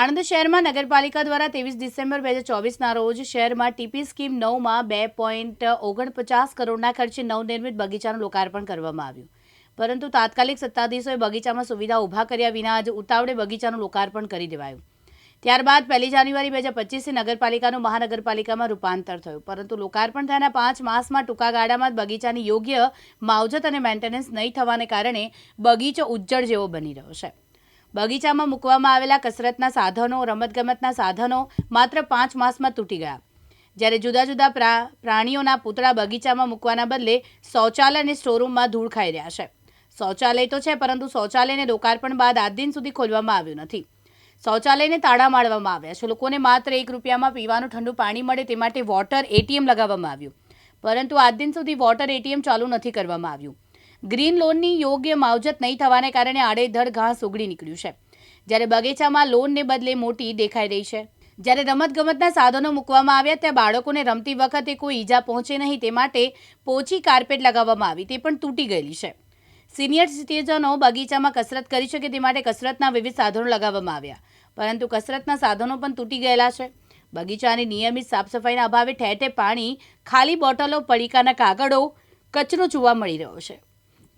આણંદ શહેરમાં નગરપાલિકા દ્વારા ત્રેવીસ ડિસેમ્બર બે હજાર ચોવીસના રોજ શહેરમાં ટીપી સ્કીમ નવમાં બે પોઈન્ટ ઓગણપચાસ કરોડના ખર્ચે નવનિર્મિત બગીચાનું લોકાર્પણ કરવામાં આવ્યું. પરંતુ તાત્કાલિક સત્તાધીશોએ બગીચામાં સુવિધા ઊભા કર્યા વિના જ ઉતાવળે બગીચાનું લોકાર્પણ કરી દેવાયું. ત્યારબાદ પહેલી જાન્યુઆરી બે હજાર પચીસથી નગરપાલિકાનું મહાનગરપાલિકામાં રૂપાંતર થયું. પરંતુ લોકાર્પણ થયાના પાંચ માસમાં ટૂંકા ગાળામાં બગીચાની યોગ્ય માવજત અને મેન્ટેનન્સ નહીં થવાને કારણે બગીચો ઉજ્જડ જેવો બની રહ્યો છે. બગીચામાં મૂકવામાં આવેલા કસરતના સાધનો, રમતગમતના સાધનો માત્ર પાંચ માસમાં તૂટી ગયા. જ્યારે જુદા જુદા પ્રા- પ્રાણીઓના પૂતળા બગીચામાં મૂકવાના બદલે શૌચાલય અને સ્ટોરૂમમાં ધૂળ ખાઈ રહ્યા છે. શૌચાલય તો છે, પરંતુ શૌચાલયને લોકાર્પણ બાદ આજ દિન સુધી ખોલવામાં આવ્યું નથી. શૌચાલયને તાળા મારવામાં આવ્યા છે. લોકોને માત્ર એક રૂપિયામાં પીવાનું ઠંડુ પાણી મળે તે માટે વોટર એટીએમ લગાવવામાં આવ્યું. પરંતુ આજ દિન સુધી વોટર એટીએમ ચાલુ નથી કરવામાં આવ્યું. ગ્રીન લોનની યોગ્ય માવજત નહીં થવાને કારણે આડેધડ ઘાસ ઉગડી નીકળ્યું છે. જ્યારે બગીચામાં લોનને બદલે મોટી દેખાઈ રહી છે. જ્યારે રમતગમતના સાધનો મૂકવામાં આવ્યા ત્યાં બાળકોને રમતી વખતે કોઈ ઈજા પહોંચે નહીં તે માટે પોચી કાર્પેટ લગાવવામાં આવી તે પણ તૂટી ગયેલી છે. સિનિયર સિટીઝનો બગીચામાં કસરત કરી શકે તે માટે કસરતના વિવિધ સાધનો લગાવવામાં આવ્યા. પરંતુ કસરતના સાધનો પણ તૂટી ગયેલા છે. બગીચાની નિયમિત સાફસફાઈના અભાવે ઠેર ઠેર પાણી, ખાલી બોટલો, પડીકાના કાગળો કચરો જોવા મળી રહ્યો છે.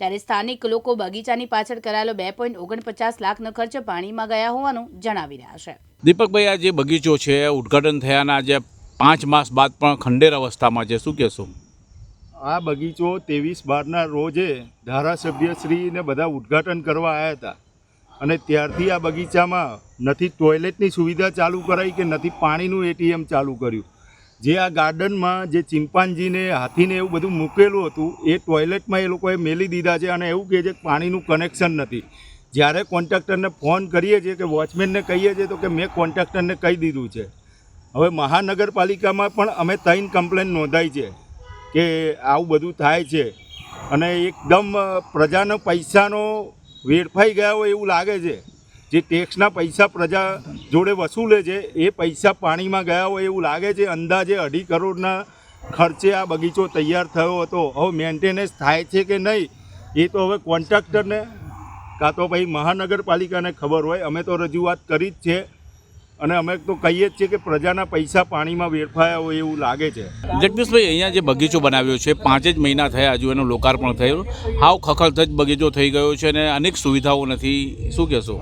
ત્યારે સ્થાનિક લોકો બગીચાની પાછળ કરાયેલો બે પોઈન્ટ ઓગણપચાસ લાખનો ખર્ચ પાણીમાં ગયા હોવાનું જણાવી રહ્યા છે. દીપકભાઈ આ જે બગીચો છે ઉદ્ઘાટન થયાના આજે પાંચ માસ બાદ પણ ખંડેર અવસ્થામાં છે. શું કહેશો? આ બગીચો ત્રેવીસ બારના રોજે ધારાસભ્યશ્રીને બધા ઉદ્ઘાટન કરવા આવ્યા હતા. અને ત્યારથી આ બગીચામાં નથી ટોયલેટની સુવિધા ચાલુ કરાઈ કે નથી પાણીનું એટીએમ ચાલુ કર્યું. જે આ ગાર્ડનમાં જે ચિંપાંજીને હાથીને એવું બધું મૂકેલું હતું, એ ટોયલેટમાં એ લોકોએ મેલી દીધા છે અને એવું કહે છે કે પાણીનું કનેક્શન નથી. જ્યારે કોન્ટ્રાક્ટરને ફોન કરીએ છીએ કે વોચમેનને કહીએ છીએ તો કે મેં કોન્ટ્રાક્ટરને કહી દીધું છે. હવે મહાનગરપાલિકામાં પણ અમે ત્રણ કમ્પ્લેન નોંધાઈ છે કે આવું બધું થાય છે અને એકદમ પ્રજાના પૈસાનો વેડફાઈ ગયા હોય એવું લાગે છે. જે ટેક્સના પૈસા પ્રજા જોડે વસૂલે છે, એ પૈસા પાણીમાં ગયા હોય એવું લાગે છે, અંદાજે અઢી કરોડના ખર્ચે આ બગીચો તૈયાર થયો હતો. હવે મેન્ટેનન્સ થાય છે કે નહીં, એ તો હવે કોન્ટ્રાક્ટરને કાં તો ભાઈ મહાનગરપાલિકાને ખબર હોય. અમે તો રજૂઆત કરી જ છે. અને અમે તો કહીએ જ છીએ કે પ્રજાના પૈસા પાણીમાં વેરફાયા હોય એવું લાગે છે. જગદીશભાઈ અહીંયા જે બગીચો બનાવ્યો છે પાંચ જ મહિના થયા હજુ એનું લોકાર્પણ થયું. હાવ ખખડધજ બગીચો થઈ ગયો છે અને અનેક સુવિધાઓ નથી. શું કહેશો?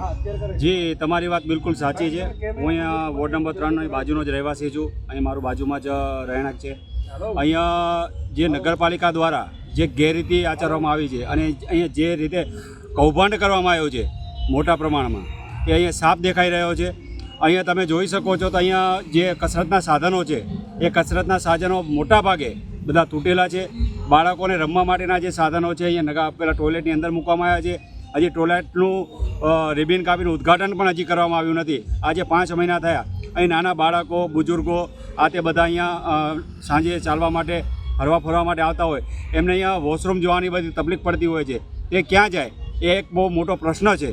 જી તમારી વાત બિલકુલ સાચી છે. હું અહીંયા વોર્ડ નંબર ત્રણની બાજુનો જ રહેવાસી છું. અહીં મારું બાજુમાં જ રહેણાંક છે. અહીંયા જે નગરપાલિકા દ્વારા જે ગેરરીતિ આચરવામાં આવી છે અને અહીંયા જે રીતે કૌભાંડ કરવામાં આવ્યો છે મોટા પ્રમાણમાં એ અહીંયા સાફ દેખાઈ રહ્યો છે. અહીંયા તમે જોઈ શકો છો તો અહીંયા જે કસરતના સાધનો છે, એ કસરતના સાધનો મોટા ભાગે બધા તૂટેલા છે. બાળકોને રમવા માટેના જે સાધનો છે, અહીંયા નગા પેલા ટોયલેટની અંદર મૂકવામાં આવ્યા છે. હજી ટોયલેટનું રિબિન કાપીનું ઉદ્ઘાટન પણ હજી કરવામાં આવ્યું નથી. આજે પાંચ મહિના થયા. અહીં નાના બાળકો, બુજુર્ગો આ તે બધા અહીંયા સાંજે ચાલવા માટે, હરવા ફરવા માટે આવતા હોય. એમને અહીંયા વોશરૂમ જોવાની બધી તકલીફ પડતી હોય છે. એ ક્યાં જાય? એ એક બહુ મોટો પ્રશ્ન છે.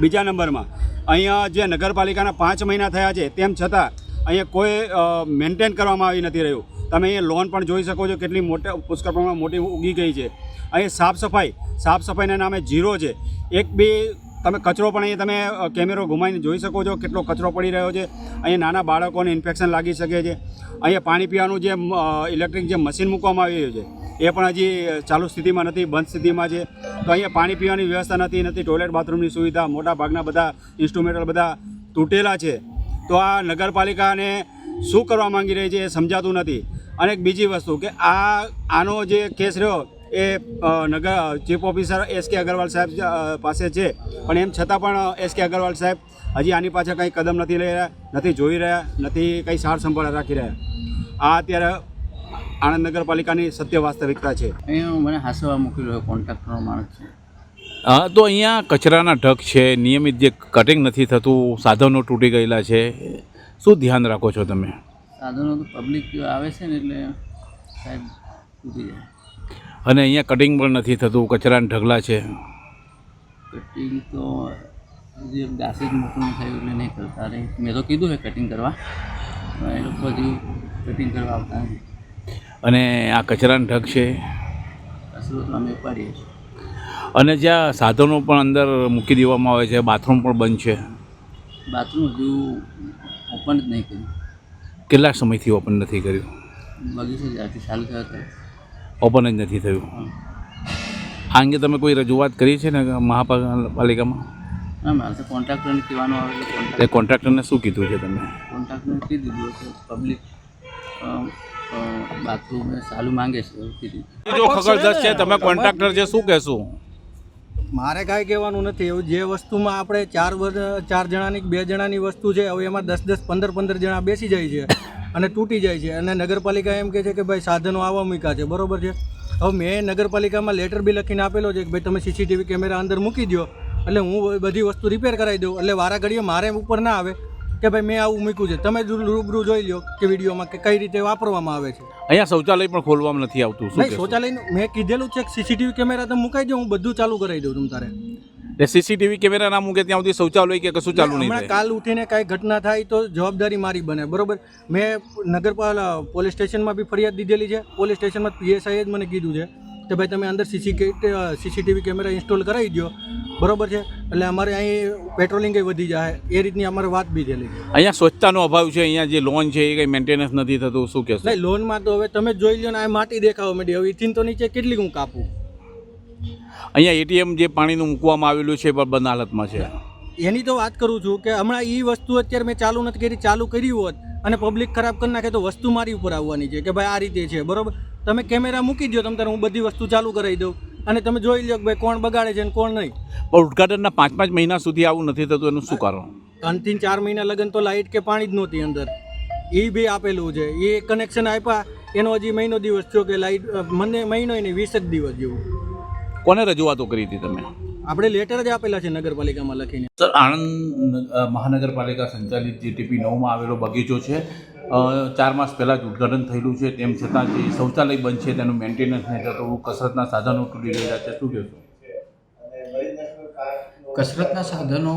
બીજા નંબરમાં. અહીંયા જે નગરપાલિકાના પાંચ મહિના થયા છે, તેમ છતાં અહીંયા કોઈ મેન્ટેન કરવામાં આવી નથી રહ્યું. તમે અહીંયા લોન પણ જોઈ શકો છો કેટલી મોટા પુષ્કળ પ્રમાણમાં મોટી ઉગી ગઈ છે. અહીંયા સાફ સફાઈ, સાફ સફાઈના નામે ઝીરો છે. એક, બી, તમે કચરો પણ અહીંયા તમે કેમેરો ઘુમાઈને જોઈ શકો છો કેટલો કચરો પડી રહ્યો છે. અહીંયા નાના બાળકોને ઇન્ફેક્શન લાગી શકે છે. અહીંયા પાણી પીવાનું જે ઇલેક્ટ્રિક જે મશીન મૂકવામાં આવી રહ્યું છે. એ પણ હજી ચાલુ સ્થિતિમાં નથી, બંધ સ્થિતિમાં છે. તો અહીંયા પાણી પીવાની વ્યવસ્થા નથી નથી ટોયલેટ બાથરૂમની સુવિધા, મોટા ભાગના બધા ઇન્સ્ટ્રુમેન્ટલ બધા તૂટેલા છે. તો આ નગરપાલિકાને શું કરવા માંગી રહી છે એ સમજાતું નથી. અને એક બીજી વસ્તુ કે આ, આનો જે કેસ રહ્યો એ નગર, ચીફ ઓફિસર એસ કે અગ્રવાલ સાહેબ પાસે છે. પણ એમ છતાં પણ એસ કે અગ્રવાલ સાહેબ હજી આની પાછળ કંઈ કદમ નથી લઈ રહ્યા, નથી જોઈ રહ્યા, નથી કંઈ સાર સંભાળ રાખી રહ્યા. આ અત્યારે આણંદ નગરપાલિકાની સત્ય વાસ્તવિકતા છે? અહીંયા મને હાસવા મૂકેલો કોન્ટ્રાક્ટરનો માણસ છે. હા તો અહીંયા કચરાના ઢગ છે નિયમિત જે કટિંગ નથી થતું સાધનો તૂટી ગયેલા છે શું ધ્યાન રાખો છો તમે? સાધનો તો પબ્લિક આવે છે ને એટલે સાહેબ તૂટી જાય. અને અહીંયા કટિંગ પણ નથી થતું કચરાના ઢગલા છે. કટિંગ તો હજી ગાસે જ મોટું થયું એટલે નહીં કરતા. મેં તો કીધું છે કટિંગ કરવા. એ લોકો હજી કટિંગ કરવા આવતા નથી. અને આ કચરાનો ઢગ છે. અને જ્યાં સાધનો પણ અંદર મૂકી દેવામાં આવે છે બાથરૂમ પણ બંધ છે. બાથરૂમ હજુ ઓપન જ નહીં કર્યું. કેટલા સમયથી ઓપન નથી કર્યું? ઓપન જ નથી થયું. આ અંગે તમે કોઈ રજૂઆત કરી છે ને મહાપાલિકામાં? મારે કોન્ટ્રાક્ટરને કહેવાનું આવે કોન્ટ્રાક્ટરને શું કીધું છે તમે? કોન્ટ્રાક્ટરને કીધું પબ્લિક બાથરૂમ ચાલુ માંગે છે જો ખગડધજ છે તમે કોન્ટ્રાક્ટર છે શું કહેશો? મારે કાંઈ કહેવાનું નથી. એવું જે વસ્તુમાં આપણે ચાર વર્ષ ચાર જણાની બે જણાની વસ્તુ છે હવે એમાં દસ દસ પંદર પંદર જણા બેસી જાય છે અને તૂટી જાય છે. અને નગરપાલિકા એમ કહે છે કે ભાઈ સાધનો આવવા મૂક્યા છે. બરોબર છે? હવે મેં નગરપાલિકામાં લેટર બી લખીને આપેલો છે કે ભાઈ તમે સીસીટીવી કેમેરા અંદર મૂકી દો એટલે હું બધી વસ્તુ રિપેર કરાવી દઉં. એટલે વારા ઘડીએ મારે ઉપર ના આવે. કે ભાઈ મેં આવું મૂક્યું છે. તમે રૂબરૂ જોઈ લો કે વિડીયોમાં કે કઈ રીતે વાપરવામાં આવે છે. અહીંયા શૌચાલય પણ ખોલવામાં નથી આવતું. શું શૌચાલય મેં કીધેલું છે સીસીટીવી કેમેરા તમે મુકાઈ દો હું બધું ચાલુ કરાવી દઉં તારે. એ સીસીટીવી કેમેરા ના મૂકે ત્યાં સુધી શૌચાલય કે કશું ચાલુ નહીં કાલ ઉઠીને કાંઈ ઘટના થાય તો જવાબદારી મારી બને બરોબર? મેં નગરપાલિકા પોલીસ સ્ટેશનમાં બી ફરિયાદ દીધેલી છે. પોલીસ સ્ટેશનમાં પીએસઆઈએ જ મને કીધું છે. કે ભાઈ તમે અંદર સીસી સીસીટીવી કેમેરા ઇન્સ્ટોલ કરાવી દો બરોબર છે? એટલે અમારે અહીં પેટ્રોલિંગ કંઈ વધી જાય. એ રીતની અમારે વાત બી થયેલી અહીંયા સ્વચ્છતાનો અભાવ છે અહીંયા જે લોન છે એ કંઈ મેન્ટેનન્સ નથી થતું શું કહેશો? નહીં લોનમાં તો હવે તમે જોઈ લો ને આ માટી દેખાવા માંડી હવે ઇથિન તો નીચે કેટલી હું કાપું. અહીંયા એટીએમ જે પાણીનું મૂકવામાં આવેલું છે પણ બંધ હાલતમાં છે. એની તો વાત કરું છું કે હમણાં એ વસ્તુ અત્યારે મેં ચાલુ નથી કરી ચાલુ કરી હોત અને પબ્લિક ખરાબ કરી નાખે તો વસ્તુ મારી ઉપર આવવાની છે કે ભાઈ આ રીતે છે બરોબર? તમે કેમેરા મૂકી દો તમે હું બધી વસ્તુ ચાલુ કરાવી દઉં. અને તમે જોઈ લો કે ભાઈ કોણ બગાડે છે અને કોણ નહીં. પણ ઉદઘાટનના પાંચ પાંચ મહિના સુધી આવું નથી થતું એનું શું કારણ? ત્રણથી ચાર મહિના લગન તો લાઇટ કે પાણી જ નહોતી અંદર. એ બી આપેલું છે. એ કનેક્શન આપ્યા એનો હજી મહિનો દિવસ થયો કે લાઇટ મને મહિનો નહીં વીસ જ દિવસ જેવું. કોને રજૂઆતો કરી હતી તમે? આપણે લેટર જ આપેલા છે નગરપાલિકામાં લખીને. સર આણંદ મહાનગરપાલિકા સંચાલિત જે ટીપી નવમાં આવેલો બગીચો છે ચાર માસ પહેલાં જ ઉદ્ઘાટન થયેલું છે. તેમ છતાં જે શૌચાલય બંધ છે, તેનું મેન્ટેનન્સ નહીં થતું કસરતના સાધનો તૂટી રહ્યા છે. શું કહેશો? કસરતના સાધનો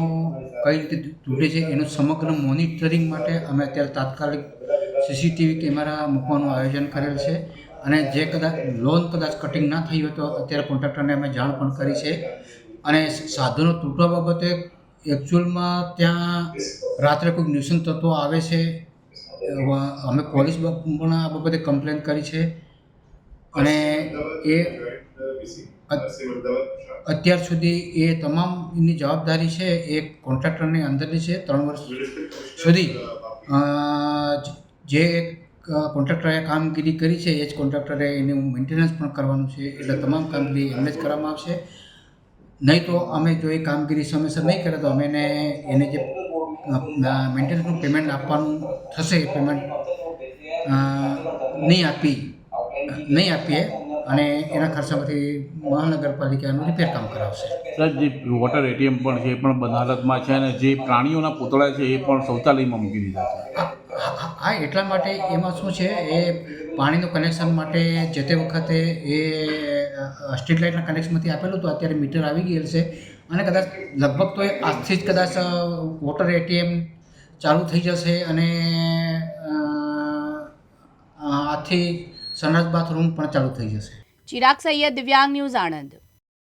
કઈ રીતે તૂટે છે, એનું સમગ્ર મોનિટરિંગ માટે અમે અત્યારે તાત્કાલિક સીસીટીવી કેમેરા મૂકવાનું આયોજન કરેલ છે. અને જે કદાચ લોન કદાચ કટિંગ ના થઈ હોય તો અત્યારે કોન્ટ્રાક્ટરને અમે જાણ પણ કરી છે. અને સાધનો તૂટવા બાબતે એકચ્યુઅલમાં ત્યાં રાત્રે કોઈક ન્યુસન તત્વો આવે છે અમે પોલીસ પણ આ બાબતે કમ્પ્લેન કરી છે. અને એ અત્યાર સુધી એ તમામની જવાબદારી છે, એ કોન્ટ્રાક્ટરની અંદરની છે, ત્રણ વર્ષ સુધી જે કોન્ટ્રાક્ટરે કામગીરી કરી છે, એ જ કોન્ટ્રાક્ટરે એનું મેન્ટેનન્સ પણ કરવાનું છે, એટલે તમામ કામગીરી એમને જ કરવામાં આવશે. નહીં તો અમે જો એ કામગીરી સમયસર નહીં કરે, તો અમે એને એને જે મેન્ટેનન્સનું પેમેન્ટ આપવાનું થશે પેમેન્ટ નહીં આપી નહીં આપીએ અને એના ખર્ચામાંથી મહાનગરપાલિકાનું રિપેર કામ કરાવશે. સર જે વોટર એટીએમ પણ છે એ પણ બંધ હાલતમાં છે અને જે પ્રાણીઓના પૂતળા છે એ પણ શૌચાલયમાં મૂકી દીધા છે. આ એટલા માટે એમાં શું છે, એ પાણીનું કનેક્શન માટે જે તે વખતે એ સ્ટ્રીટ લાઇટના કનેક્શનમાંથી આપેલું હતું, અત્યારે મીટર આવી ગયેલ છે. અને કદાચ લગભગ તો એ આજથી જ કદાચ વોટર એટીએમ ચાલુ થઈ જશે અને આજથી સનરાજ બાથરૂમ પણ ચાલુ થઈ જશે. ચિરાગ સૈયદ, દિવ્યાંગ ન્યૂઝ આણંદ.